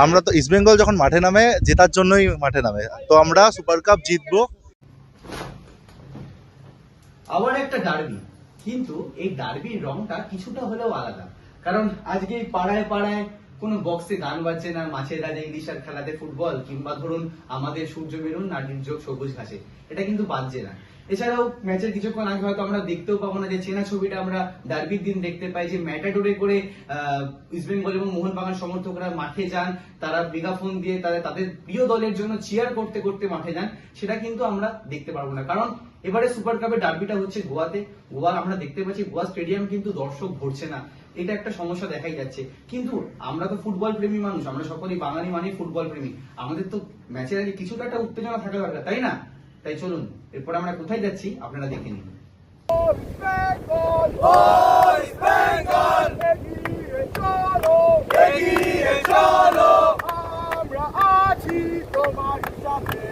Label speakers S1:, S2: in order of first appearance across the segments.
S1: আমরা তো ইস্টবেঙ্গল যখন মাঠে নামে, জেতার জন্যই মাঠে নামে। তো আমরা সুপার কাপ জিতবো।
S2: আবার একটা ডার্বি কিন্তু এই ডার্বির রংটা কিছুটা হলেও আলাদা। কারণ আজকে পাড়ায় পাড়ায় কোনো বক্সে গান বাজছে না, মাছের রাজা ইলিশার খেলাতে ফুটবল কিংবা ধরুন আমাদের সূর্য বেরুন নাটির যোগ সবুজ ঘাসে। এটা কিন্তু বাজছে না। এছাড়াও ম্যাচের কিছুক্ষণ আগে হয়তো আমরা দেখতেও পাবো না যে চেনা ছবিটা আমরা ডার্বির দিন দেখতে পাই, যে ম্যাটাডোরে করে ইস্টবেঙ্গল এবং মোহনবাগান সমর্থকরা মাঠে যান, তারা মেগাফোন দিয়ে তাদের তাদের প্রিয় দলের জন্য চেয়ার করতে করতে মাঠে যান, সেটা কিন্তু আমরা দেখতে পারব না। কারণ এবারে সুপার কাপের ডার্বিটা হচ্ছে গোয়াতে। গোয়া আমরা দেখতে পাচ্ছি, গোয়া স্টেডিয়াম কিন্তু দর্শক ভরছে না। এটা একটা সমস্যা দেখাই যাচ্ছে। কিন্তু আমরা তো ফুটবল প্রেমী মানুষ, আমরা সকলেই বাঙালি মানে ফুটবল প্রেমী। আমাদের তো ম্যাচের আগে কিছুটা একটা উত্তেজনা থাকা দরকার, তাই না? তাই চলুন এরপর আমরা কোথায় যাচ্ছি আপনারা দেখে নিন।
S3: আমরা আছি তোমার সাথে।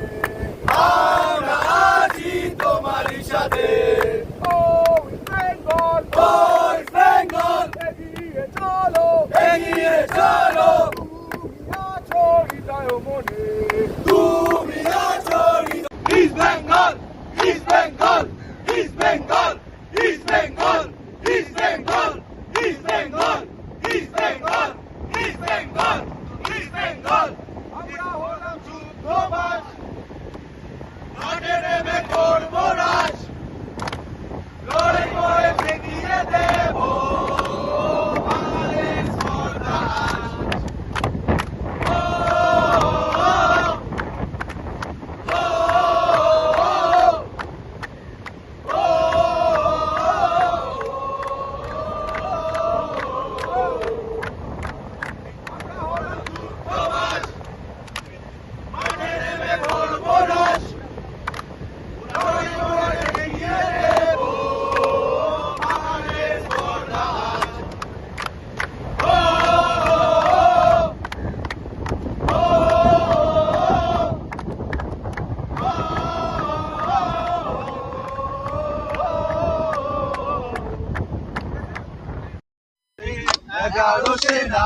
S3: এগারো সেনা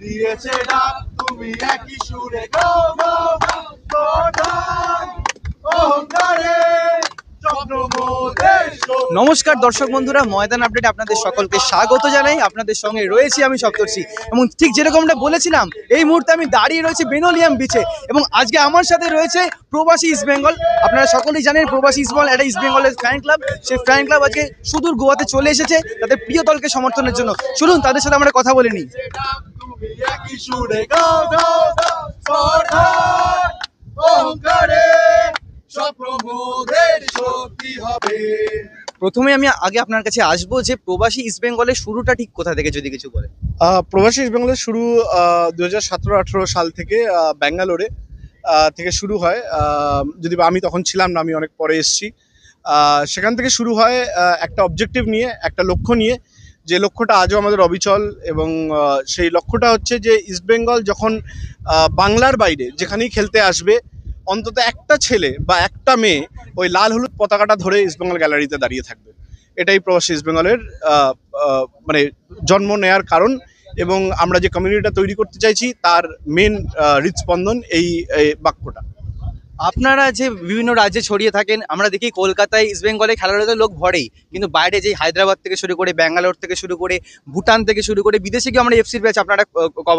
S3: দিয়েছে ডাক তুমি একই সুরে গো গো গো কোথায় অহংকারে।
S4: নমস্কার দর্শক বন্ধুরা, ময়দান আপডেট আপনাদের সকলকে স্বাগত জানাই। আপনাদের সঙ্গে রয়েছি আমি সপ্তর্ষি এবং ঠিক যেরকমটা বলেছিলাম, এই মুহূর্তে আমি দাঁড়িয়ে রয়েছি বেনোলিয়াম বিচে এবং আজকে আমার সাথে রয়েছে প্রবাসী ইস্ট বেঙ্গল আপনারা সকলেই জানেন প্রবাসী ইস্ট বেঙ্গল একটা ইস্ট বেঙ্গলের ফ্যান ক্লাব সেই ফ্যান ক্লাব আজকে সুদূর গোয়াতে চলে এসেছে তাদের প্রিয় দলকে সমর্থনের জন্য। চলুন, তাদের সাথে আমরা কথা বলে নিই।
S3: স্বপ্ন শক্তি হবে।
S4: প্রথমে আমি আগে আপনার কাছে আসব যে প্রবাসী ইস্ট বেঙ্গলের শুরুটা ঠিক কোথা থেকে যদি কিছু বলে
S5: প্রবাসী ইস্ট বেঙ্গলের শুরু দু হাজার সতেরো আঠেরো সাল থেকে ব্যাঙ্গালোরে থেকে শুরু হয়। যদি বা আমি তখন ছিলাম না আমি অনেক পরে এসেছি। সেখান থেকে শুরু হয় একটা অবজেক্টিভ নিয়ে একটা লক্ষ্য নিয়ে। যে লক্ষ্যটা আজও আমাদের অবিচল এবং সেই লক্ষ্যটা হচ্ছে যে ইস্টবেঙ্গল যখন বাংলার বাইরে যেখানেই খেলতে আসবে অন্তত একটা ছেলে বা একটা মেয়ে ওই লাল হলুদ পতাকাটা ধরে ইস্টবেঙ্গল গ্যালারিতে দাঁড়িয়ে থাকবে। এটাই প্রবাসী ইস্টবেঙ্গলের মানে জন্ম নেয়ার কারণ এবং আমরা যে কমিউনিটিটা তৈরি করতে চাইছি, তার মেন হৃদস্পন্দন এই বাক্যটা।
S4: আপনারা যে বিভিন্ন রাজ্যে ছড়িয়ে থাকেন, আমরা দেখি কলকাতায় ইস্ট বেঙ্গলে খেলার হয়তো লোক ভরেই। কিন্তু বাইরে যে হায়দ্রাবাদ থেকে শুরু করে, ব্যাঙ্গালোর থেকে শুরু করে, ভুটান থেকে শুরু করে, বিদেশে গিয়ে আমরা এফসির ম্যাচ আপনারা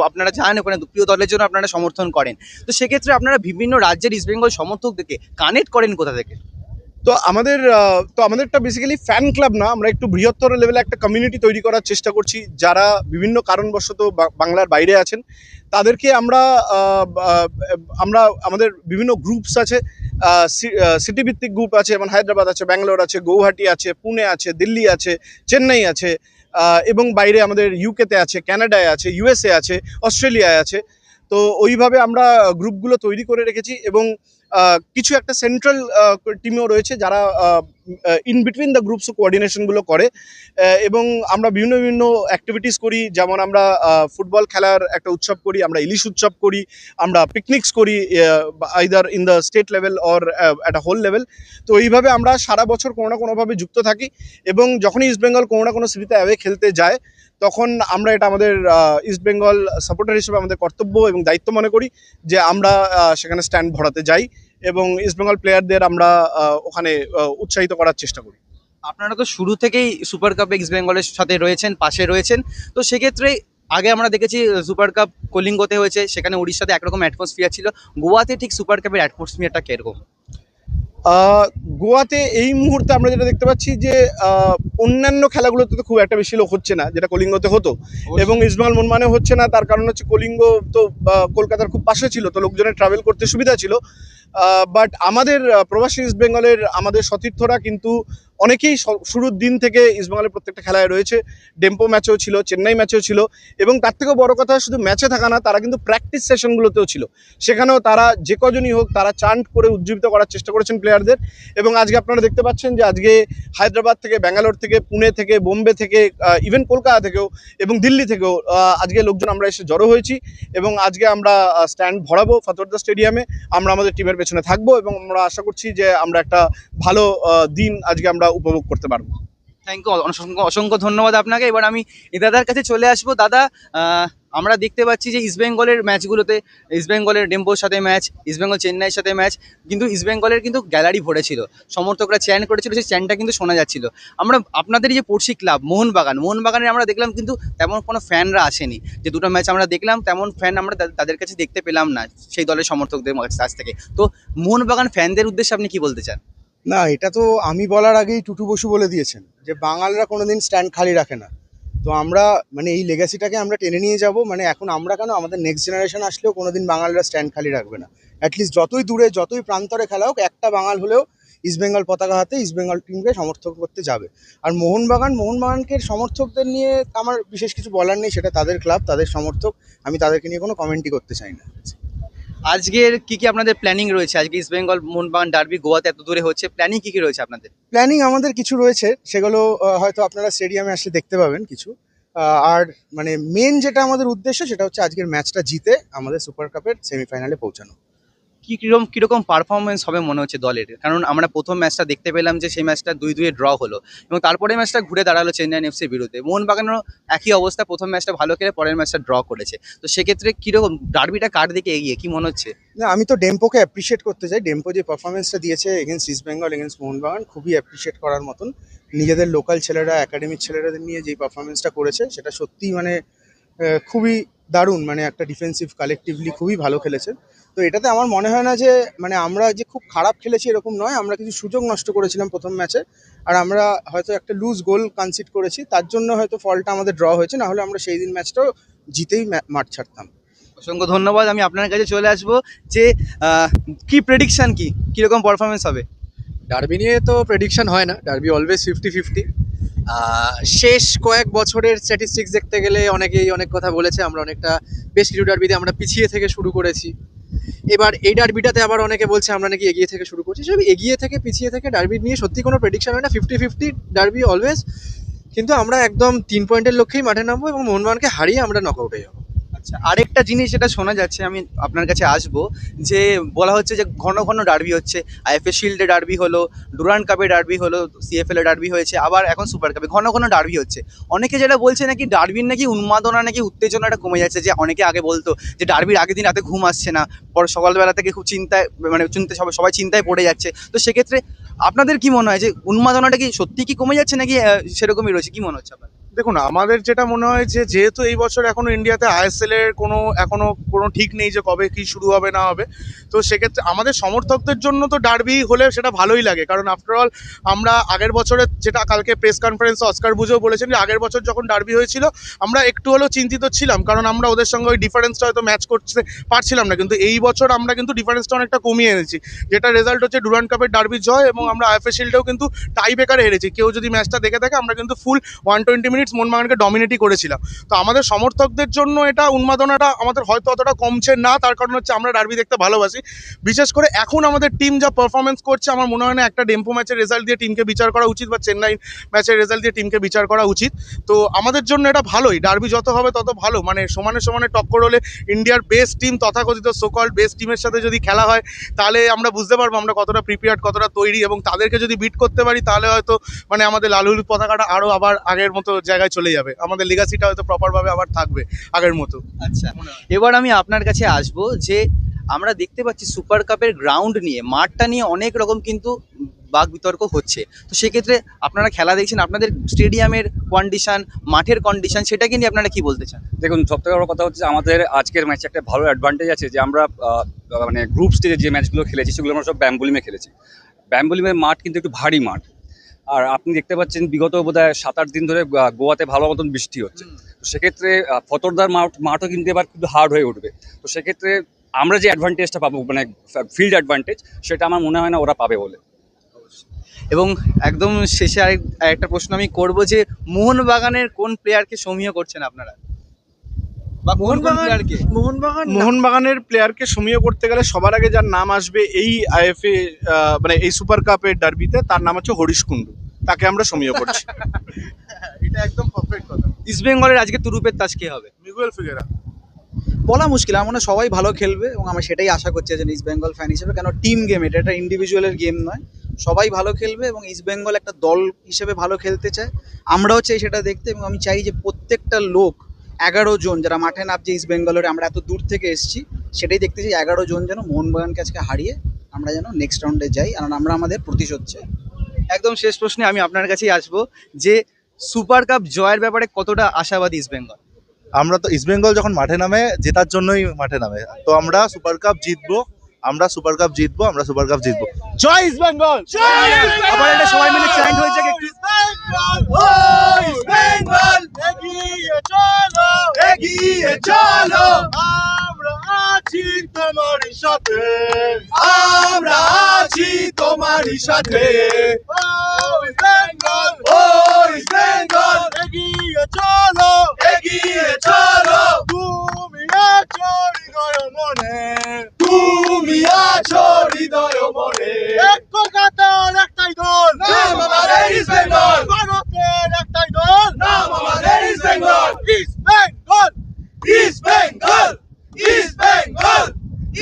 S4: আপনারা জানেন ওখানে, প্রিয় দলের জন্য আপনারা সমর্থন করেন। তো সেক্ষেত্রে আপনারা বিভিন্ন রাজ্যের ইস্ট বেঙ্গল সমর্থকদেরকে কানেক্ট করেন কোথা থেকে?
S5: তো আমাদের তো আমাদেরটা বেসিক্যালি ফ্যান ক্লাব না, আমরা একটু বৃহত্তর লেভেলে একটা কমিউনিটি তৈরি করার চেষ্টা করছি। যারা বিভিন্ন কারণবশত বাংলার বাইরে আছেন, তাদেরকে আমরা আমরা আমাদের বিভিন্ন গ্রুপস আছে সিটি ভিত্তিক গ্রুপ আছে, যেমন হায়দ্রাবাদ আছে, ব্যাঙ্গালোর আছে, গৌহাটি আছে, পুনে আছে, দিল্লি আছে, চেন্নাই আছে এবং বাইরে আমাদের ইউকেতে আছে কানাডায় আছে ইউএসএ আছে অস্ট্রেলিয়ায় আছে। তো ওইভাবে আমরা গ্রুপগুলো তৈরি করে রেখেছি এবং কিছু একটা সেন্ট্রাল টিমও রয়েছে যারা ইন বিটুইন দ্য গ্রুপস কোঅর্ডিনেশনগুলো করে এবং আমরা বিভিন্ন বিভিন্ন অ্যাক্টিভিটিস করি। যেমন আমরা ফুটবল খেলার একটা উৎসব করি, আমরা ইলিশ উৎসব করি, আমরা পিকনিকস করি either in the state level or at whole level তো এইভাবে আমরা সারা বছর কোনো না কোনোভাবে যুক্ত থাকি এবং যখনই ইস্টবেঙ্গল কোনো না কোনো সিটিতে অ্যাওয়ে খেলতে যায় তখন আমরা এটা আমাদের ইস্ট বেঙ্গল সাপোর্টার হিসেবে আমাদের কর্তব্য এবং দায়িত্ব মনে করি যে আমরা সেখানে স্ট্যান্ড ভরাতে যাই এবং ইস্ট বেঙ্গল প্লেয়ারদের আমরা ওখানে উৎসাহিত করার চেষ্টা করি।
S4: আপনারা তো শুরু থেকেই সুপার কাপে ইস্ট বেঙ্গলের সাথে রয়েছেন, পাশে রয়েছেন। তো সেক্ষেত্রে আগে আমরা দেখেছি সুপার কাপ কলিঙ্গতে হয়েছে, সেখানে উড়িষ্যাতে একরকম অ্যাটমসফিয়ার ছিল। গোয়াতে ঠিক সুপার কাপের অ্যাটমসফিয়ারটা কীরকম?
S5: গোয়াতে এই মুহূর্তে আমরা যেটা দেখতে পাচ্ছি যে অন্যান্য খেলাগুলোতে তো খুব একটা বেশি লোক হচ্ছে না যেটা কলিঙ্গতে হতো। এবং ইসমাল মনমানে হচ্ছে না তার কারণ হচ্ছে কলিঙ্গ তো কলকাতার খুব পাশে ছিল তো লোকজনের ট্রাভেল করতে সুবিধা ছিল। বাট আমাদের প্রবাসী ইস্ট বেঙ্গলের আমাদের সতীর্থরা কিন্তু অনেকেই শুরুর দিন থেকে ইস্টবেঙ্গলের প্রত্যেকটা খেলায় রয়েছে। ডেম্পো ম্যাচেও ছিল চেন্নাই ম্যাচেও ছিল এবং তার থেকেও বড় কথা শুধু ম্যাচে থাকা না, তারা কিন্তু প্র্যাকটিস সেশনগুলোতেও ছিল। সেখানেও তারা যে কজনই হোক, তারা চান্ট করে উজ্জীবিত করার চেষ্টা করেছেন প্লেয়ারদের এবং আজকে আপনারা দেখতে পাচ্ছেন যে আজকে হায়দ্রাবাদ থেকে ব্যাঙ্গালোর থেকে, পুনে থেকে, বোম্বে থেকে ইভেন কলকাতা থেকেও এবং দিল্লি থেকেও আজকে লোকজন আমরা এসে জড়ো হয়েছি এবং আজকে আমরা স্ট্যান্ড ভরাবো ফতোয়ার্দা স্টেডিয়ামে আমরা আমাদের টিমের পেছনে থাকব এবং আমরা আশা করছি যে আমরা একটা ভালো দিন আজকে আমরা উপভোগ করতে পারব।
S4: থ্যাংক ইউ অসংখ্য অসংখ্য ধন্যবাদ আপনাকে। এবার আমি দাদার কাছে চলে আসব। দাদা আমরা দেখতে পাচ্ছি যে ইস্টবেঙ্গলের ম্যাচগুলোতে ইস্টবেঙ্গলের ডেম্পোর সাথে ম্যাচ ইস্টবেঙ্গল চেন্নাইয়ের সাথে ম্যাচ কিন্তু ইস্টবেঙ্গলের কিন্তু গ্যালারি ভরেছিল। সমর্থকরা চ্যান করেছিল, সেই চ্যানটা কিন্তু শোনা যাচ্ছিল। আমরা, আপনাদের যে পড়শি ক্লাব মোহনবাগান মোহনবাগানে আমরা দেখলাম কিন্তু তেমন কোনো ফ্যানরা আসেনি। যে দুটো ম্যাচ আমরা দেখলাম, তেমন ফ্যান আমরা তাদের কাছে দেখতে পেলাম না, সেই দলের সমর্থকদের কাছ থেকে। তো মোহনবাগান ফ্যানদের উদ্দেশ্যে আপনি কি বলতে চান?
S6: না, এটা তো আমি বলার আগেই টুটু বসু বলে দিয়েছেন যে বাঙালরা কোনোদিন স্ট্যান্ড খালি রাখে না। তো আমরা মানে এই লেগাসিটাকে আমরা টেনে নিয়ে যাব মানে এখন আমরা কেন আমাদের নেক্সট জেনারেশন আসলেও কোনোদিন বাঙালরা স্ট্যান্ড খালি রাখবে না। অ্যাটলিস্ট যতই দূরে, যতই প্রান্তরে খেলা হোক, একটা বাঙাল হলেও ইস্টবেঙ্গল পতাকা হাতে ইস্টবেঙ্গল টিমকে সমর্থন করতে যাবে। আর মোহনবাগান, মোহনবাগানকে সমর্থকদের নিয়ে আমার বিশেষ কিছু বলার নেই, সেটা তাদের ক্লাব তাদের সমর্থক, আমি তাদেরকে নিয়ে কোনো কমেন্টই করতে চাই না।
S4: আজকের কি কি আপনাদের প্ল্যানিং রয়েছে? আজকে ইস্ট বেঙ্গল মোহনবাগান ডার্বি গোয়াতে এত দূরে হচ্ছে প্ল্যানিং কি কি রয়েছে আপনাদের?
S6: প্ল্যানিং আমাদের কিছু রয়েছে, সেগুলো হয়তো আপনারা স্টেডিয়ামে আসলে দেখতে পাবেন কিছু। আর মানে মেন যেটা আমাদের উদ্দেশ্য, সেটা হচ্ছে আজকের ম্যাচটা জিতে আমাদের সুপার কাপের সেমিফাইনালে পৌঁছানো।
S4: কি কীরকম কীরকম পারফরমেন্স হবে মনে হচ্ছে দলের? কারণ আমরা প্রথম ম্যাচটা দেখতে পেলাম যে সেই ম্যাচটা দুই দুয়ে ড্র হলো এবং তারপরে ম্যাচটা ঘুরে দাঁড়াল চেন্নাই এফসির বিরুদ্ধে। মোহনবাগানেরও একই অবস্থা, প্রথম ম্যাচটা ভালো খেলে পরের ম্যাচটা ড্র করেছে। তো সেক্ষেত্রে কীরকম ডার্বিটা কার দিকে এগিয়ে? কি মনে হচ্ছে?
S6: না, আমি তো ডেম্পোকে অ্যাপ্রিসিয়েট করতে চাই। ডেম্পো যে পারফরমেন্সটা দিয়েছে এগেনস্ট ইস্ট বেঙ্গল এগেনস্ট মোহনবাগান, খুবই অ্যাপ্রিসিয়েট করার মতন। নিজেদের লোকাল ছেলেরা একাডেমিক ছেলেরাদের নিয়ে যেই পারফরমেন্সটা করেছে, সেটা সত্যিই মানে খুবই দারুণ। মানে একটা ডিফেন্সিভ কালেকটিভলি খুবই ভালো খেলেছে। তো এটাতে আমার মনে হয় না যে মানে আমরা যে খুব খারাপ খেলেছি এরকম নয় আমরা কিছু সুযোগ নষ্ট করেছিলাম প্রথম ম্যাচে আর আমরা হয়তো একটা লুজ গোল কনসিড করেছি তার জন্য হয়তো ফলটা আমাদের ড্র হয়েছে না হলে আমরা সেই দিন ম্যাচটাও জিতেই মাঠ ছাড়তাম।
S4: অসংখ্য ধন্যবাদ আমি আপনার কাছে চলে আসব যে কি প্রেডিকশন কি? কীরকম পারফরমেন্স হবে?
S7: ডার্বি নিয়ে তো প্রেডিকশান হয় না ডার্বি অলওয়েজ ফিফটি ফিফটি শেষ কয়েক বছরের স্ট্যাটিস্টিক্স দেখতে গেলে অনেকেই অনেক কথা বলেছে আমরা অনেকটা বেশ কিছু ডার্বিতে আমরা পিছিয়ে থেকে শুরু করেছি। এবার এই ডার্বিটাতে আবার অনেকে বলছে আমরা নাকি এগিয়ে থেকে শুরু করছি। সব এগিয়ে থেকে, পিছিয়ে থেকে ডার্বি নিয়ে সত্যি কোনো প্রেডিকশন হয় না। ফিফটি ফিফটি ডার্বি অলওয়েজ কিন্তু আমরা একদম তিন পয়েন্টের লক্ষ্যেই মাঠে নামবো এবং মোহনবাগানকে হারিয়ে আমরা নকআউটে যাব।
S4: আচ্ছা আরেকটা জিনিস যেটা শোনা যাচ্ছে, আমি আপনার কাছে আসব, যে বলা হচ্ছে যে ঘন ঘন ডার্বি হচ্ছে আইএফএ শিল্ডে ডার্বি হলো, ডুরান্ড কাপে ডার্বি হলো, সিএফএল এ ডার্বি হয়েছে, আবার এখন সুপার কাপে ঘন ঘন ডার্বি হচ্ছে। অনেকে যেটা বলছে নাকি ডার্বির নাকি উন্মাদনা, নাকি উত্তেজনাটা কমে যাচ্ছে, যে অনেকে আগে বলতো যে ডার্বির আগের দিন রাতে ঘুম আসছে না, পরে সকালবেলা থেকে খুব চিন্তায় মানে চিন্তা, সবাই সবাই চিন্তায় পড়ে যাচ্ছে। তো সেক্ষেত্রে আপনাদের কি মনে হয় যে উন্মাদনাটা কি সত্যি কি কমে যাচ্ছে নাকি সেরকমই রয়েছে? কি মনে হচ্ছে আপনার
S8: দেখুন, আমাদের যেটা মনে হয় যে, যেহেতু এই বছর এখনও ইন্ডিয়াতে আইএসএল এর কোনো, এখনও কোনো ঠিক নেই যে কবে কি শুরু হবে, না হবে, তো সেক্ষেত্রে আমাদের সমর্থকদের জন্য তো ডার্বি হলে সেটা ভালোই লাগে। কারণ আফটার অল আমরা আগের বছরে যেটা কালকে প্রেস কনফারেন্সে অস্কার বুঝেও বলেছেন, যে আগের বছর যখন ডার্বি হয়েছিল, আমরা একটু হলেও চিন্তিত ছিলাম, কারণ আমরা ওদের সঙ্গে ওই ডিফারেন্সটা হয়তো ম্যাচ করতে পারছিলাম না। কিন্তু এই বছর আমরা কিন্তু ডিফারেন্সটা অনেকটা কমিয়ে এনেছি। যেটা রেজাল্ট হচ্ছে ডুরান্ড কাপের ডার্বি জয় এবং আমরা আইএফএ কিন্তু টাই বেকারে হেরেছি। কেউ যদি ম্যাচটা দেখে থাকে, আমরা কিন্তু ফুল ওয়ান টোয়েন্টি মিনিটস মোহনবাগানকে ডমিনেটই করেছিলাম। তো আমাদের সমর্থকদের জন্য এটা উন্মাদনাটা আমাদের হয়তো অতটা কমছে না, তার কারণ হচ্ছে আমরা ডার্বি দেখতে ভালোবাসি। বিশেষ করে এখন আমাদের টিম যা পারফরমেন্স করছে, আমার মনে হয় না একটা ডেম্পো ম্যাচের রেজাল্ট দিয়ে টিমকে বিচার করা উচিত বা চেন্নাই ম্যাচের রেজাল্ট দিয়ে টিমকে বিচার করা উচিত। তো আমাদের জন্য এটা ভালোই ডার্বি যত হবে তত ভালো। মানে সমানে সমানে টক্কর হলে ইন্ডিয়ার বেস্ট টিম তথাকথিত সোকল বেস্ট টিমের সাথে যদি খেলা হয়, তাহলে আমরা বুঝতে পারব আমরা কতটা প্রিপেয়ার্ড কতটা তৈরি এবং তাদেরকে যদি বিট করতে পারি, তাহলে হয়তো মানে আমাদের লাল হলুদ পতাকাটা আরও আবার আগের মতো জায়গায় জায়গায় চলে যাবে। আমাদের লিগাসিটা হয়তো প্রপারভাবে আবার থাকবে আগের মতো।
S4: আচ্ছা এবার আমি আপনার কাছে আসব যে আমরা দেখতে পাচ্ছি সুপার কাপের গ্রাউন্ড নিয়ে মাঠটা নিয়ে অনেক রকম কিন্তু বাক বিতর্ক হচ্ছে। তো সেক্ষেত্রে আপনারা খেলা দেখছেন আপনাদের স্টেডিয়ামের কন্ডিশন মাঠের কন্ডিশন সেটাকে নিয়ে আপনারা কি বলতে চান?
S9: দেখুন সব থেকে বড় কথা হচ্ছে আমাদের আজকের ম্যাচে একটা ভালো অ্যাডভান্টেজ আছে যে আমরা মানে গ্রুপ স্টেজে যে ম্যাচগুলো খেলেছি সেগুলো আমরা সব ব্যাম্বুলিমে খেলেছি। ব্যাম্বুলিমের মাঠ কিন্তু একটু ভারী মাঠ। আর আপনি দেখতে পাচ্ছেন বিগত বোধ হয় সাত আট দিন ধরে গোয়াতে ভালো মতন বৃষ্টি হচ্ছে। তো সেক্ষেত্রে ফতরদার মাঠ মাঠও কিন্তু এবার কিন্তু হার্ড হয়ে উঠবে। তো সেক্ষেত্রে আমরা যে অ্যাডভান্টেজটা পাবো মানে ফিল্ড অ্যাডভান্টেজ সেটা আমার মনে হয় না ওরা পাবে বলে।
S4: এবং একদম শেষে আরেক একটা প্রশ্ন আমি করব যে মোহনবাগানের কোন প্লেয়ারকে সমীহ করছেন আপনারা? বা কোন কোন প্লেয়ারকে
S10: মোহনবাগান
S5: মোহনবাগানের প্লেয়ারকে সমীহ করতে গেলে সবার আগে যার নাম আসবে এই আইএফএ মানে এই সুপার কাপের ডার্বিতে তার নাম হচ্ছে হরিশ কুন্ডু তাকে আমরা সমীহ করছি।
S8: এটা একদম পারফেক্ট কথা।
S4: ইস্ট বেঙ্গলের আজকে তুরুপের তাস কে হবে?
S8: মিগুয়েল ফিগেরা
S11: বলা মুশকিল আমার মনে হয় সবাই ভালো খেলবে এবং আমি সেটাই আশা করছি যে ইস্ট বেঙ্গল ফ্যান হিসেবে কেন টিম গেম এটা একটা ইন্ডিভিজুয়ালের গেম নয়। সবাই ভালো খেলবে এবং ইস্ট বেঙ্গল একটা দল হিসেবে ভালো খেলতে চায়। আমরাও চাই সেটা দেখতে এবং আমি চাই যে প্রত্যেকটা লোক এগারো জন যারা মাঠে নামছে ইস্ট বেঙ্গলের আমরা এত দূর থেকে এসেছি, সেটাই দেখতে চাই এগারো জন যেন মোহনবাগানকে আজকে হারিয়ে আমরা যেন নেক্সট রাউন্ডে যাই, কারণ আমরা আমাদের প্রতিশোধ চাই।
S4: একদম শেষ প্রশ্নে আমি আপনার কাছেই আসব যে সুপার কাপ জয়ের ব্যাপারে কতটা আশাবাদী ইস্ট বেঙ্গল
S1: আমরা তো ইস্ট বেঙ্গল যখন মাঠে নামে, জেতার জন্যই মাঠে নামে। তো আমরা সুপার কাপ জিতবো আমরা সুপার কাপ জিতবো আমরা সুপার কাপ জিতবো।
S5: জয় ইস্ট বেঙ্গল!
S4: আবার এটা সবাই মিলে চ্যান্ট হয়েছে কি একটু।
S6: বেঙ্গল! এগিয়ে চলো এগিয়ে চলো। আমরা আছি তোমার সাথে। আমরা আছি তোমার সাথে ওই বেঙ্গল ওই বেঙ্গল এগিয়ে চলো এগিয়ে চলো তুমি আছো হৃদয় মনে তুমি আছো হৃদয় মনে। এক কলকাতার একটাই দল। নাম আমাদের ইস্ট বেঙ্গল ভারতের একটাই দল। নাম আমাদের East Bengal East Bengal East Bengal East Bengal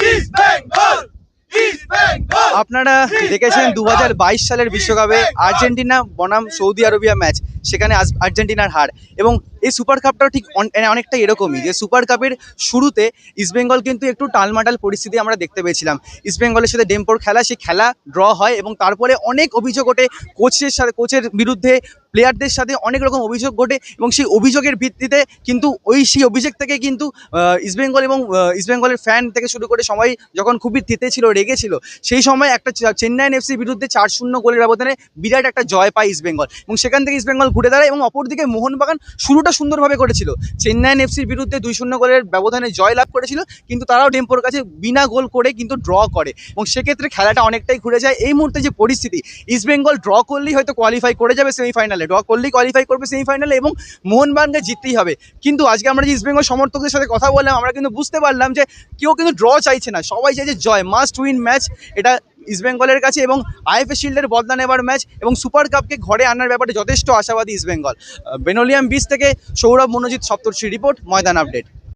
S6: East Bengal East Bengal
S4: আপনারা দেখেছেন দু হাজার বাইশ সালের বিশ্বকাপে আর্জেন্টিনা বনাম সৌদি আরবিয়া ম্যাচ, সেখানে আর্জেন্টিনার হার। এবং এই সুপার কাপটাও ঠিক অন- অনেকটা এরকমই, যে সুপার কাপের শুরুতে ইস্টবেঙ্গল কিন্তু একটু টালমাটাল পরিস্থিতি আমরা দেখতে পেয়েছিলাম। ইস্টবেঙ্গলের সাথে ডেম্পোর খেলা সেই খেলা ড্র হয় এবং তারপরে অনেক অভিযোগ ওঠে কোচের সাথে কোচের বিরুদ্ধে প্লেয়ারদের সাথে অনেক রকম অভিযোগ ঘটে এবং সেই অভিযোগের ভিত্তিতে কিন্তু ওই সেই অভিযোগ থেকে কিন্তু ইস্টবেঙ্গল এবং ইস্টবেঙ্গলের ফ্যান থেকে শুরু করে সবাই যখন খুবই তেতে ছিল, রেগে ছিল, সেই সময় একটা চেন্নাইন এফসির বিরুদ্ধে চার শূন্য গোলের ব্যবধানে বিরাট একটা জয় পায় ইস্টবেঙ্গল এবং সেখান থেকে ইস্টবেঙ্গল ঘুরে দাঁড়ায় এবং অপরদিকে মোহনবাগান শুরুটা সুন্দরভাবে করেছিল। চেন্নাইন এফসির বিরুদ্ধে দুই শূন্য গোলের ব্যবধানে জয় লাভ করেছিল, কিন্তু তারাও ডেম্পোর কাছে বিনা গোল করে কিন্তু ড্র করে এবং সেক্ষেত্রে খেলাটা অনেকটাই ঘুরে যায়। এই মুহূর্তে যে পরিস্থিতি ইস্টবেঙ্গল ড্র করলেই হয়তো কোয়ালিফাই করে যাবে সেমিফাইনালে ড্র করলেই কোয়ালিফাই করবে সেমিফাইনালে এবং মোহনবাগানকে জিততেই হবে। কিন্তু আজকে আমরা যে ইস্টবেঙ্গল সমর্থকদের সাথে কথা বললাম, আমরা কিন্তু বুঝতে পারলাম যে কেউ কিন্তু ড্র চাইছে না। সবাই চাইছে জয় মাস্ট উইন ম্যাচ এটা ইস্টবেঙ্গলের কাছে এবং আইএফএ শিল্ডের বদলা নেবার ম্যাচ এবং সুপার কাপকে ঘরে আনার ব্যাপারে যথেষ্ট আশাবাদী ইস্টবেঙ্গল বেনোলিয়াম বিচ থেকে সৌরভ মনোজিৎ সপ্তর্ষি রিপোর্ট, ময়দান আপডেট।